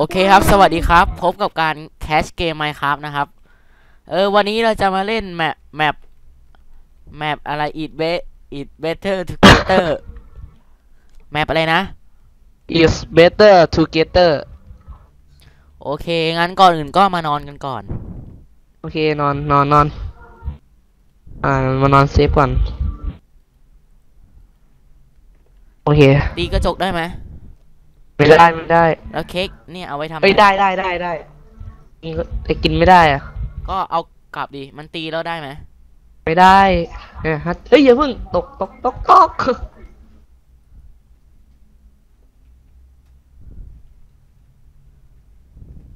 โอเคครับ สวัสดีครับ พบกับการแคชเกม Minecraft นะครับ เออ วันนี้เราจะมาเล่นแมปแมปแมปอะไร it be it better together แมปอะไรนะ is better together โอเค งั้นก่อนอื่นก็มานอนกันก่อน โอเคนอนนอนนอน อ่ามานอนเซฟก่อน โอเค ตีกระจกได้ไหม ไม่ได้ไม่ได้แล้วเค้กเนี่ยเอาไว้ทำเอ้ยอะไรได้ได้ได้ได้กินก็แต่กินไม่ได้อะก็เอากลับดิมันตีแล้วได้ไหมไม่ได้เนี่ยฮะเอ้ยอย่าเพิ่งตกตกตกตก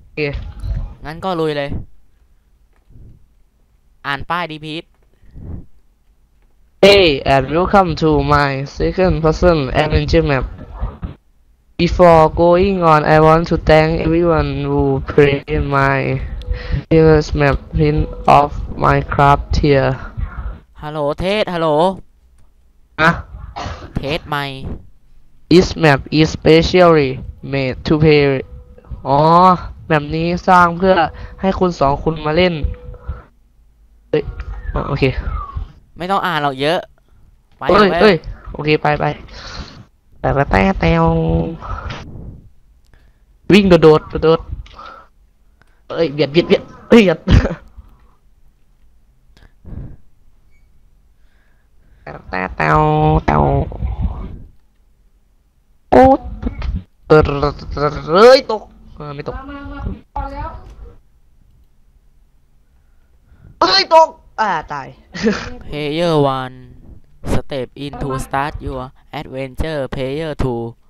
โอเคงั้นก็ลุยเลย อ่านป้ายดีพีท Hey and welcome to my second person adventure map. Before going on, I want to thank everyone who played my previous map print of Minecraft here. ฮัลโหลเทสฮัลโหล Ah, เทสไม่ this map is specially made to play อ๋อแบบนี้สร้างเพื่อให้คุณสองคุณมาเล่นเอ้ยอะโอเค ไม่ต้องอ่านหรอกเยอะ ไปเอ้ยไป เอ้ยโอเค ไปไป ไปไปไปแตววิ่งโดดโดดโดดเอ้ยเบียดเบียดเบียดเอ้ยเบียดแตวแตวแตวแตวโอ้เออเอ้ยตกเออไม่ตกเอ้ยตกอ่าตาย Player 1 Step in to start your adventure Player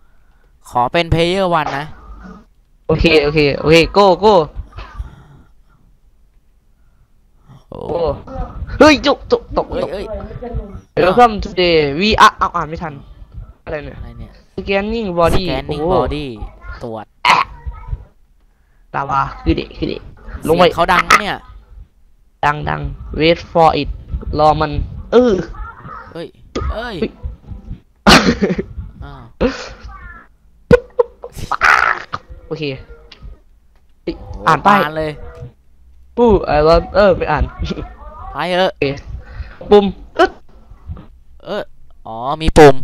2 ขอเป็น Player 1 นะ โอเค โอเค โอเคโก้โก้โอ้โอ้ เฮ้ย จุกตกตกเอ้ยตก เอ้ย Welcome today we are เอาอ่านไม่ทัน อะไรเนี่ย อะไรเนี่ย scanning body Scanning โอ้ body ตรวจลาวาคือเด็กคือเด็กลงเสีไปยงเขาดังปะเนี่ย ดังดัง wait for it รอมัน เออ เอ้ยเอ้ยเฮ้ยอ้าวโอเคเฮ้ยอ่านป้ายอ่านเลยปู้ไอ้ว่าเออไปอ่านไปเออโอเคปุ่มอึ๊ดเอออ๋อมีปุ่ม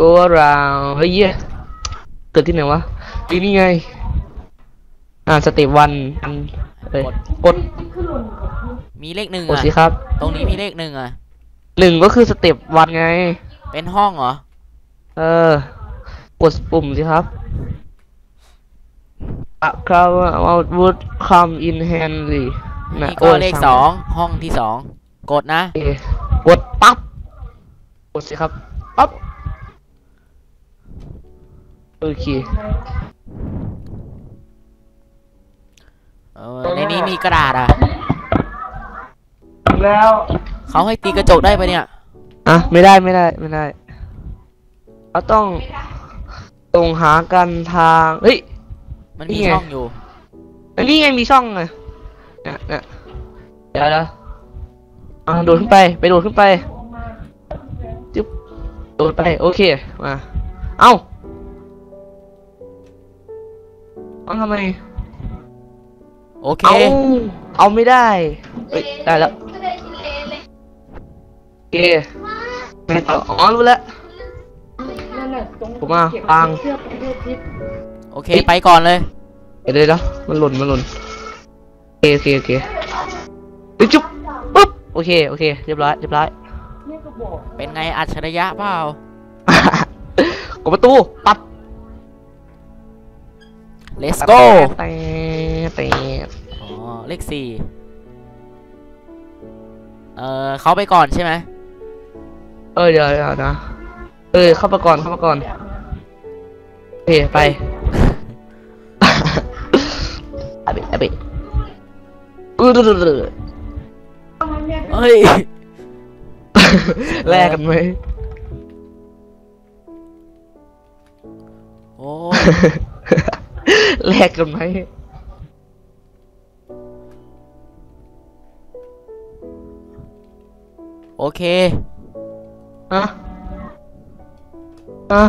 ตัวราวเฮ้ยเหี้ยเกิดที่ไหนวะที่นี่ไง อ่าสเต็ปวันอันเอ้ยกดกดมีเลขหนึ่งกดอะสิครับ ตรงนี้มีเลขหนึ่งอะ หนึ่งก็คือสเต็ปวันไง เป็นห้องเหรอ เออ กดปุ่มสิครับอะครับ would come in handy นะนี่ก็เลขสองห้องที่สองกดนะโอเคกดปั๊บ กดสิครับ ปั๊บ โอเคเออในนี้มีกระดาษอะ แล้ว เขาให้ตีกระจกได้ปะเนี่ย อะไม่ได้ไม่ได้ไม่ได้เราต้องตรงหากันทางเฮ้ย มันนี่มีไง ช่องอยู่ อันนี้ไงมีช่องไงเนี่ยเนี่ยเดี๋ยวนะอ่าโดดขึ้นไปไปโดดขึ้นไปจึ๊บโดดไปโอเคมาเอ้าเอาทำไมโอเค เอาเอาไม่ได้เฮ้ยได้แล้วโอ เคไม่ต่ออ๋อรู้แล้ว นั่นน่ะตรงผมมาปัง เชือกประเภททิพย์โอเค ไปก่อนเลย เดี๋ยวเดี๋ยวเดี๋ยวมันหล่นมันหล่นโอเคโอเคโอเคเฮ้ยจุ๊บปุ๊บโอเคโอเคเรียบร้อยเรียบร้อยนี่ก็บอกเป็นไงอัจฉริยะเปล่า กดประตูปัด let's go แต่แต่อ๋อ เลขสี่เออเขาไปก่อนใช่ไหม เออเดี๋ยวเดี๋ยวนะ เออ เข้ามาก่อนเข้ามาก่อนโอเคไปอาเบะอาเบะอือดูดูดูเฮ้ยแลกกันไหมโอ้ยแลกกันไหมโอเค อะอะ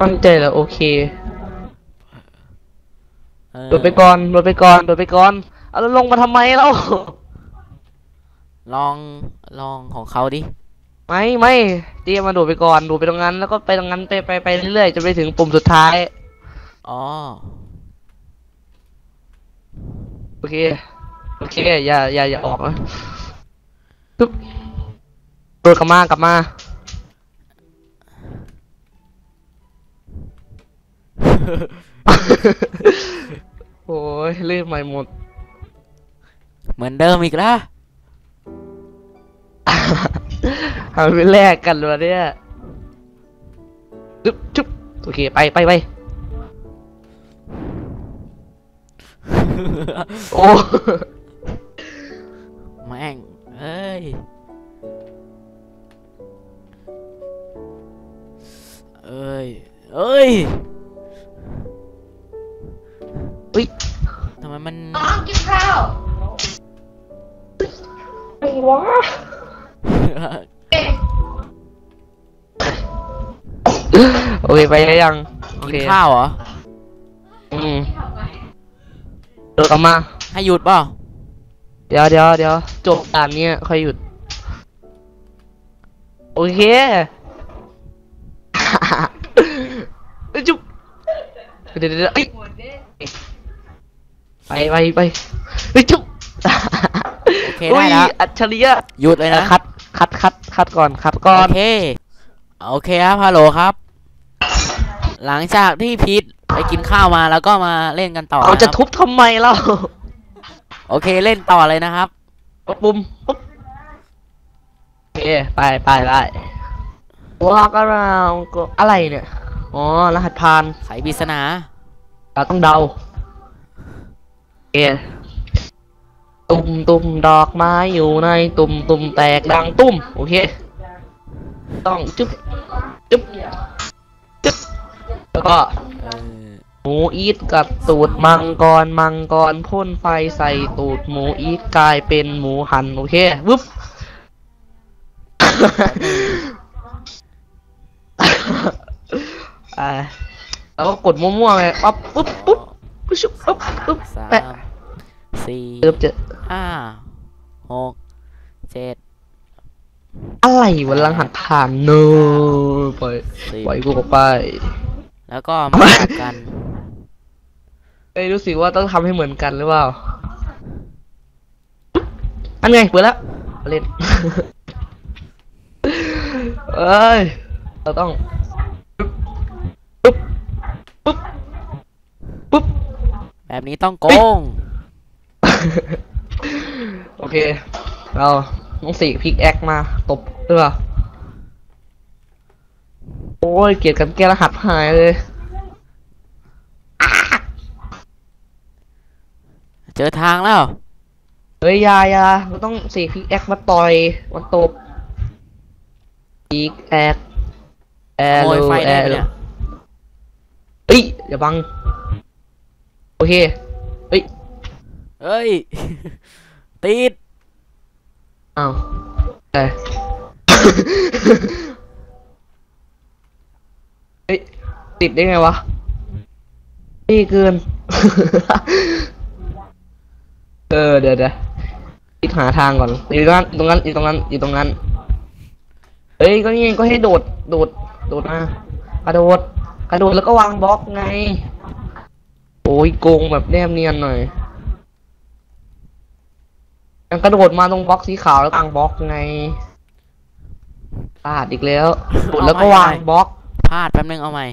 มั่นใจเหรอโอเคเออโดดไปก่อนโดดไปก่อนโดดไปก่อนเอาแล้วลงมาทำไมเล่าลองลองของเขาดิ ไม่ไม่เตรียมมาโดดไปก่อนโดดไปตรงนั้นแล้วก็ไปตรงนั้นไปไปไปเรื่อยๆจนไปถึงปุ่มสุดท้าย อ๋อ โอเค โอเค อย่าอย่าอย่าออกนะปึ๊บ โดดกลับมากลับมาโอ้ยลื่นใหม่หมด เหมือนเดิมอีกแล้วทำเป็นแลกกันเลยเนี่ยจุ๊บจุ๊บโอเค ไปไปไปโอ้ แม่ง เอ้ย เอ้ยเฮ้ยทำไมมันน้องกินข้าวไอ้วะโอเคไปได้ยังโอกิเคนข้าวเหรอ อืมโดดกลับมา ให้หยุดเปล่าเดี๋ยวเดี๋ยวเดี๋ยวจบด่านเนี้ยค่อยหยุด โอเค เดี๋ยวเดี๋ยวเดี๋ยวเอ้ยไปไปไปเฮ้ยจุ๊บโอเคได้แล้วยอัจฉริยะหยุดเลยนะคัดคัดคัดคัดก่อนคัดก่อโอนเค โอเคครับฮัลโหลครับ หลังจากที่พีทไปกินข้าวมาแล้วก็มาเล่นกันต่อเอาจะนครับทุบทำไมเล่าโอเคเล่นต่อเลยนะครับปุ่มปุ๊บโอเคไปไปไป walk around ก็อะไรเนี่ย อ๋อ รหัสผ่านไขปริศนา เราต้องเดาเอตุ่มตุ่มดอกไม้อยู่ในตุ่มตุ่มแตกดังตุ้มโอเค ต้องจุ๊บจุ๊บจุ๊บแล้วก็เออหมูอีทกับตูดมังกรมังกรพ่นไฟใส่ตูดหมูอีทกลายเป็นหมูหันโอเควึบ อ่าแล้วก็กดมั่วๆไปปั๊บปุ๊บปุ๊บปุ๊บชุบปุ๊บปุ๊บสาแปะมสี่เริ่มจะห้าหกเจ็ดอะไรวันลังหันผ่านเนอะปล่อยสิบปล่อยกูออกไปแล้วก็มาจับกันเอ้ยรู้สึกว่าต้องทำให้เหมือนกันหรือเปล่าอันไงเปิดแล้วเล่น เอ้ยเราต้องปุ๊บ ปุ๊บ ปุ๊บ แบบนี้ต้องโกง โอเค เราต้องสีพิกแอคมา ตบหรือเปล่าโอ้ย เกลียดกันแก้รหัสหายเลย เจอทางแล้ว เฮ้ยอยาอยาเราต้องสีพิกแอคมาต่อยมาตบพิกแอคแอขโมยโลไฟแอได้ไหมโลเนี่ยเฮ้ยอย่าบัง โอเค เฮ้ยเอ้ย ติด อ้าวแต่เฮ้ย ติดได้ไงวะ นี่เกิน เออ เดี๋ยวเดี๋ยวคิดหาทางก่อน อยู่ตรงนั้นตรงนั้น อยู่ตรงนั้น อยู่ตรงนั้น เฮ้ย ก็นี่ไงก็ให้โดด โดด โดดมากระโดด กระโดดแล้วก็วางบล็อกไง โอ้ยโกงแบบแนบเนียนหน่อยยังกระโดดมาตรงบล็อกสีขาวแล้ววางบล็อกไงพลาดอีกแล้วโดดแล้วก็วางบล็อกพลาดแป๊บนึงเอาใหม่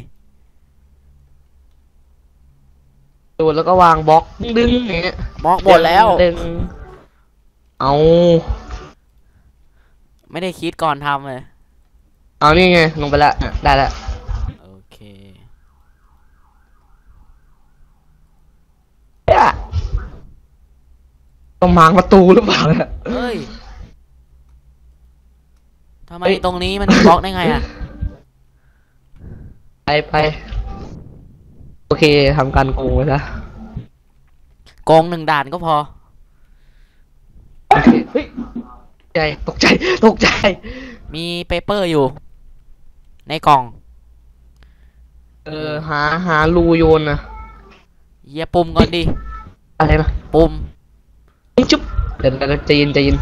โดดแล้วก็วางบล็อกดึงอย่างเงี้ยบล็อกหมดแล้วดึงเอาไม่ได้คิดก่อนทำเลย เอานี่ไงลงไปละอะได้ละ โอเค เนี่ย ต้องมางประตูหรือเปล่าเนี่ย เฮ้ยทำไมเฮ้ย ตรงนี้มันบล็อกได้ไงอะ ไปไป โอเคทำการโกงไปซะโกงหนึ่งด่านก็พอ โอเคเฮ้ยใจ ตกใจ ตกใจ มีเปเปอร์อยู่ ในกล่อง เออ หา หารูโยนนะเฮียปุ่มก่อนดิ อะไรนะปุ่ม จุ๊บเดี๋ยวเดี๋ยวใจเย็นใจเย็น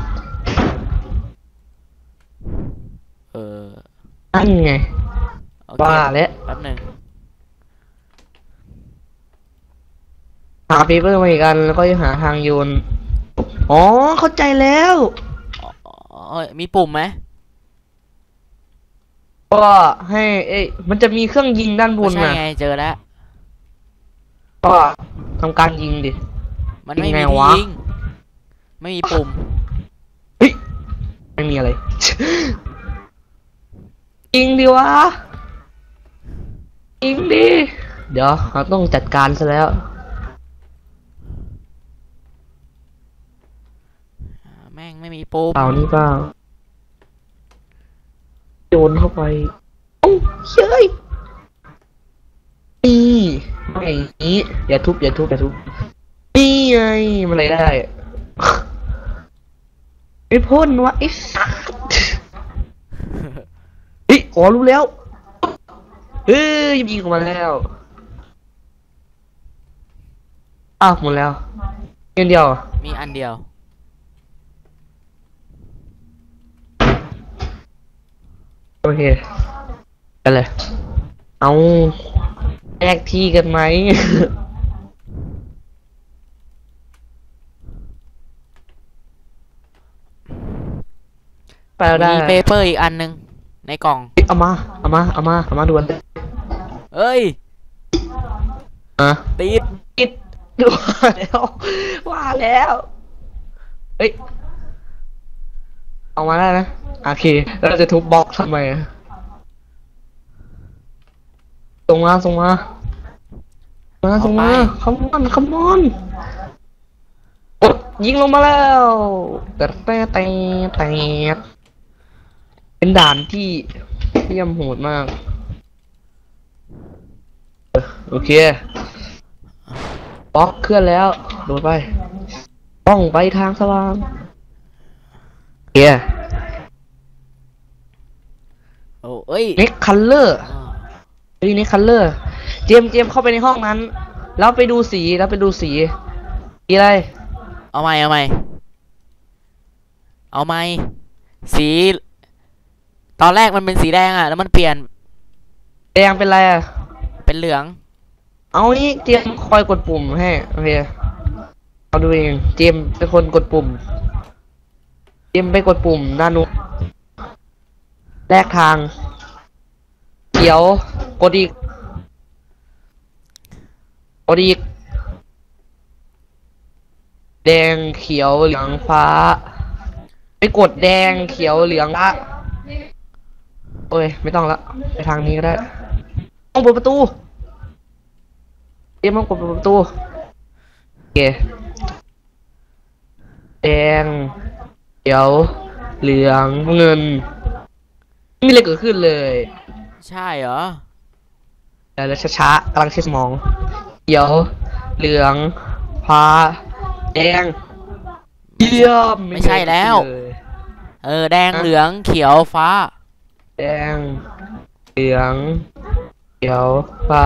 เออนั่นไงโอเคว่าแล้วแป๊บหนึ่งหาเปเปอร์มาอีกอันแล้วก็หาทางโยน อ๋อ เข้าใจแล้วอ๋อเอ้ยมีปุ่มไหมก็ให้เอ้ยมันจะมีเครื่องยิงด้านบไม่นใช่น่ะไงเจอแล้วก็ทำการยิงดิมันไม่ยังไงมีที่วะยิง ไม่มีปุ่มเฮ้ยไม่มีอะไรยิงดิวะยิงดิ เดี๋ยวเราต้องจัดการซะแล้วแม่งไม่มีปุ่มเปล่านี่เปล่าโยนเข้าไปโอ้าเฮ้ยนี่ไม่อย่างนี้อย่าทุบอย่าทุบอย่าทุบนี่ไงมันอะไรได้ ไม่พ่นวะไอ้สัสเฮ้ยอ๋อรู้แล้วเฮ้ยยิงออกมาแล้วอ้าวหมดแล้วเงินเดียวอะมีอันเดียว โอเคไปเลย เอาแยกที่กันไหม ไปแล้วได้มีเปเปอร์อีกอันหนึงในกล่อง เอามา เอามา เอามา เอามาด่วนเอ้ยอะติดปิดว่าแล้ว ว่าแล้วเฮ้ยเอามาได้นะ โอเค แล้วเราจะทุบบล็อกทำไมอะส่งมาส่งมา มาส่งมาคอมอนคอมอนกดยิงลงมาแล้วแต่แต่แต่แต่ เป็นด่านที่เยี่ยมโหดมากเออโอเคบล็อกเคลื่อนแล้ว โดดไป ต้องไปทางสว่างโอเคโอ้เอ้ยเน็กคัลเลอร์อ่าเฮ้ยเน็กคัลเลอร์ เจมส์เจมส์เข้าไปในห้องนั้น แล้วไปดูสีแล้วไปดูสีสีอะไร เอาไหมเอาไหมเอาไหมสี ตอนแรกมันเป็นสีแดงอะ แล้วมันเปลี่ยนแดงเป็นอะไรอะเป็นเหลือง เอานี่เจมส์คอยกดปุ่มให้โอเคเอาดูเองเจมส์เป็นคนกดปุ่ม เจมส์ไปกดปุ่มด้านนู้นแลกทาง เขียว กดอีก กดอีก แดงเขียวเหลืองฟ้า ไปกดแดงเขียวเหลืองละ โอ้ยไม่ต้องละไปทางนี้ก็ได้ต้องเปิดประตูเอ็มต้องกดเปิดประตูโอเคแดงเขียวเหลืองเงินไม่มีอะไรเกิดขึ้นเลยใช่เหรอเดี๋ยวช้าๆกำลังใช้สมองเขียวเหลืองฟ้าแดงเยี่ยมไม่ใช่แล้วเยเออแดงฮะเหลืองเขียวฟ้า แดงเหลืองเขียวฟ้า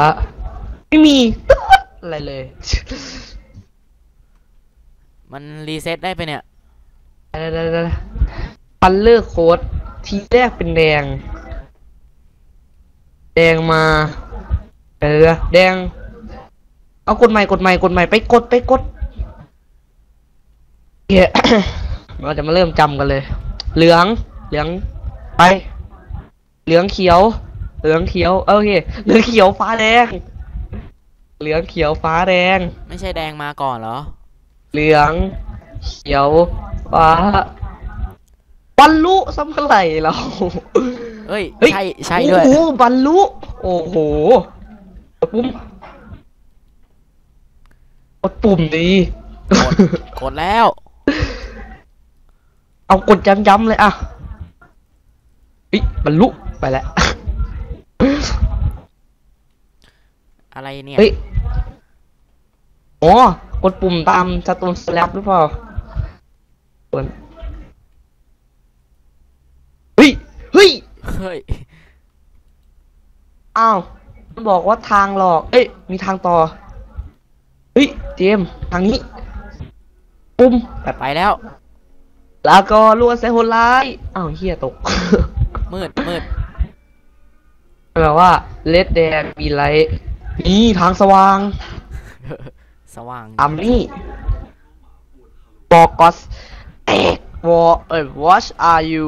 ไม่มี อะไรเลย มันรีเซ็ตได้ไปะเนี่ยปันเลอร์โค้ดทีแรกเป็นแดง แดงมาเออแดง เอากดใหม่กดใหม่กดใหม่ไปกดไปกดเหี้ย เราจะมาเริ่มจำกันเลย เหลืองเหลืองไป เหลืองเขียว เหลืองเขียวโอเคเหลืองเขียวฟ้าแดง เหลืองเขียวฟ้าแดง ไม่ใช่แดงมาก่อนเหรอ เหลืองเขียวฟ้าบรรลุซ้ำเท่าไหร่เราเอ้ยเฮ้ยใช่ใช่ด้วยโอ้โหบรรลุโอ้โหกดปุ่มกดปุ่มดีกดแล้ว เอากดย้ำๆเลยอะเฮ้ยบรรลุ ไปแล้ว อะไรเนี่ย เฮ้ยอ๋อกดปุ่มตามสตูนสแลปหรือเปล่าส่วนเฮ้ย เฮ้ย เฮ้ย อ้าว มันบอกว่าทางหลอก เอ้ย มีทางต่อ เฮ้ย เจมส์ทางนี้ ปุ้มแบบไปแล้ว แล้วก็รัวใส่คนร้าย อ้าวเฮียตก มืดมืด แปลว่า let there be light นี่ทางสว่าง สว่างอัมนี่บอกกอสเอกวอเอ้ย what are you